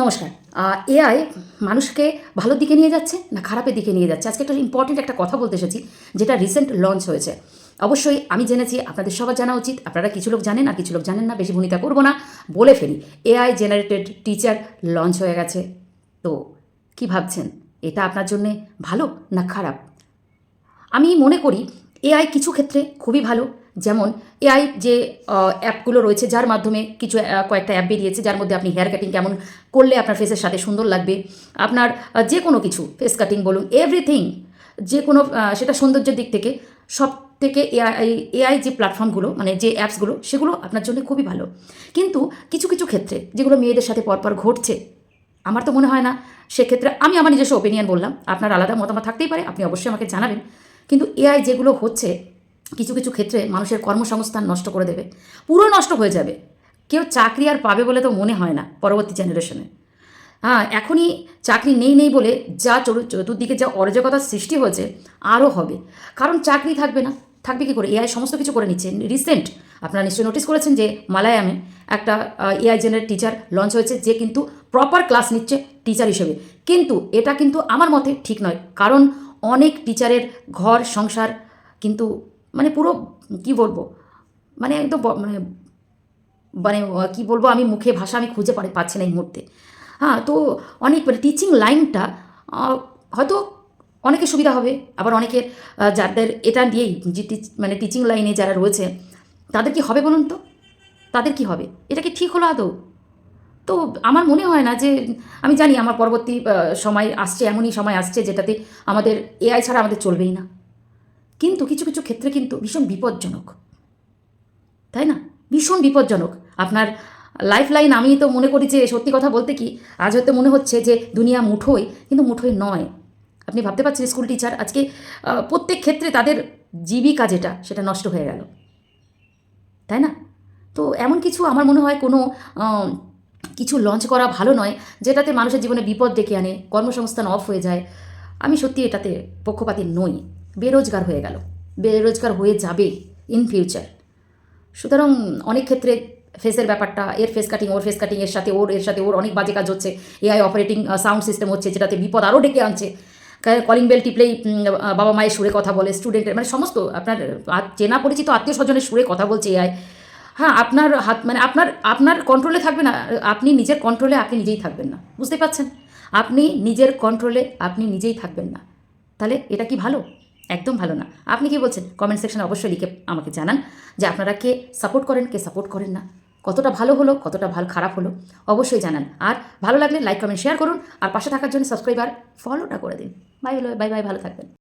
নমস্কার। এআই মানুষকে ভালো দিকে নিয়ে যাচ্ছে না খারাপের দিকে নিয়ে যাচ্ছে? আজকে একটা ইম্পর্টেন্ট একটা কথা বলতে এসেছি, যেটা রিসেন্ট লঞ্চ হয়েছে। অবশ্যই আমি জেনেছি, আপনাদের সবার জানা উচিত। আপনারা কিছু লোক জানেন আর কিছু লোক জানেন না, বেশি ভূমিকা করব না। বলে ফেলি এআই জেনারেটেড টিচার লঞ্চ হয়ে গেছে। তো কি ভাবছেন? এটা আপনার জন্যে ভালো না খারাপ? আমি মনে করি এআই কিছু ক্ষেত্রে খুবই ভালো। যেমন এআই যে অ্যাপগুলো রয়েছে, যার মাধ্যমে কিছু কয়েকটা অ্যাপ বেরিয়েছে, যার মধ্যে আপনি হেয়ার কাটিং কেমন করলে আপনার ফেসের সাথে সুন্দর লাগবে। আপনার যে কোনো কিছু ফেস কাটিং বলুন এভরিথিং যে কোনো সেটা সৌন্দর্যের দিক থেকে সব থেকে এআই এআই যে প্ল্যাটফর্মগুলো মানে যে অ্যাপসগুলো, সেগুলো আপনার জন্য খুবই ভালো। কিন্তু কিছু কিছু ক্ষেত্রে যেগুলো মেয়েদের সাথে পরপর ঘটছে, আমার তো মনে হয় না, সেক্ষেত্রে আমি আমার নিজস্ব ওপিনিয়ন বললাম, আপনার আলাদা মতামত থাকতেই পারে, আপনি অবশ্যই আমাকে জানাবেন। কিন্তু এআই যেগুলো হচ্ছে কিছু কিছু ক্ষেত্রে মানুষের কর্মসংস্থান নষ্ট করে দেবে। পুরো নষ্ট হয়ে যাবে। কেউ চাকরি আর পাবে বলে তো মনে হয় না পরবর্তী জেনারেশনে হ্যাঁ এখনই চাকরি নেই নেই বলে যা চতুর্দিকে যা অরাজকতার সৃষ্টি হয়েছে, আরও হবে। কারণ চাকরি থাকবে না। থাকবে কি করে? এআই সমস্ত কিছু করে নিচ্ছে। রিসেন্ট আপনারা নিশ্চয়ই নোটিস করেছেন যে মালায়ামে একটা এআই জেনের টিচার লঞ্চ হয়েছে, যে কিন্তু প্রপার ক্লাস নিচ্ছে টিচার হিসেবে। কিন্তু এটা কিন্তু আমার মতে ঠিক নয়। কারণ অনেক টিচারের ঘর, সংসার কিন্তু মানে পুরো কি বলব? মানে একদম মানে মানে কী বলব? আমি মুখে ভাষা আমি খুঁজে পারি পাচ্ছি না এই মুহূর্তে। হ্যাঁ তো অনেক মানে টিচিং লাইনটা হয়তো অনেকের সুবিধা হবে। আবার অনেকের যাদের এটা দিয়েই যে মানে টিচিং লাইনে যারা রয়েছে, তাদের কি হবে বলুন তো? তাদের কি হবে? এটা কি ঠিক হলো আদৌ? তো আমার মনে হয় না যে, আমি জানি আমার পরবর্তী সময় আসছে, এমনই সময় আসছে যেটাতে আমাদের এআই ছাড়া আমাদের চলবেই না। কিন্তু কিছু কিছু ক্ষেত্রে কিন্তু ভীষণ বিপজ্জনক। তাই না? ভীষণ বিপজ্জনক। আপনার লাইফ লাইন আমি তো মনে করি যে সত্যি কথা বলতে কি, আজ হয়তো মনে হচ্ছে যে দুনিয়া মুঠোই কিন্তু মুঠোই নয়। আপনি ভাবতে পারছেন স্কুল টিচার আজকে প্রত্যেক ক্ষেত্রে তাদের জীবিকা যেটা, সেটা নষ্ট হয়ে গেল। তাই না? তো এমন কিছু আমার মনে হয় কোনো কিছু লঞ্চ করা ভালো নয়, যেটাতে মানুষের জীবনে বিপদ ডেকে আনে, কর্মসংস্থান অফ হয়ে যায়। আমি সত্যি এটাতে পক্ষপাতী নই। বেরোজগার হয়ে গেল। বেরোজগার হয়ে যাবে ইন ফিউচার সুতরাং অনেক ক্ষেত্রে ফেসের ব্যাপারটা, এর ফেস কাটিং ওর ফেস কাটিং এর সাথে ওর, এর সাথে ওর অনেক বাজে কাজ হচ্ছে। এআই অপারেটিং সাউন্ড সিস্টেম হচ্ছে যেটাতে বিপদ আরও ডেকে আনছে। কলিং বেল টিপলেই বাবা মায়ের সুরে কথা বলে স্টুডেন্টের মানে সমস্ত আপনার চেনা পরিচিত আত্মীয় স্বজনের সুরে কথা বলছে এআই হ্যাঁ আপনার হাত মানে আপনার আপনার কন্ট্রোলে থাকবে না, আপনি নিজের কন্ট্রোলে আপনি নিজেই থাকবেন না। বুঝতে পারছেন? আপনি নিজের কন্ট্রোলে আপনি নিজেই থাকবেন না। তাহলে এটা কি ভালো? একদম ভালো না। আপনি কি বলছেন? কমেন্ট সেকশনে অবশ্যই লিখে আমাকে জানান যে আপনারা কে সাপোর্ট করেন, কে সাপোর্ট করেন না। কতটা ভালো হলো, কতটা ভালো খারাপ হলো, অবশ্যই জানান। আর ভালো লাগলে লাইক কমেন্ট শেয়ার করুন। আর পাশে থাকার জন্য সাবস্ক্রাইবার ফলোটা করে দিন। বাই বাই বাই ভালো থাকবেন।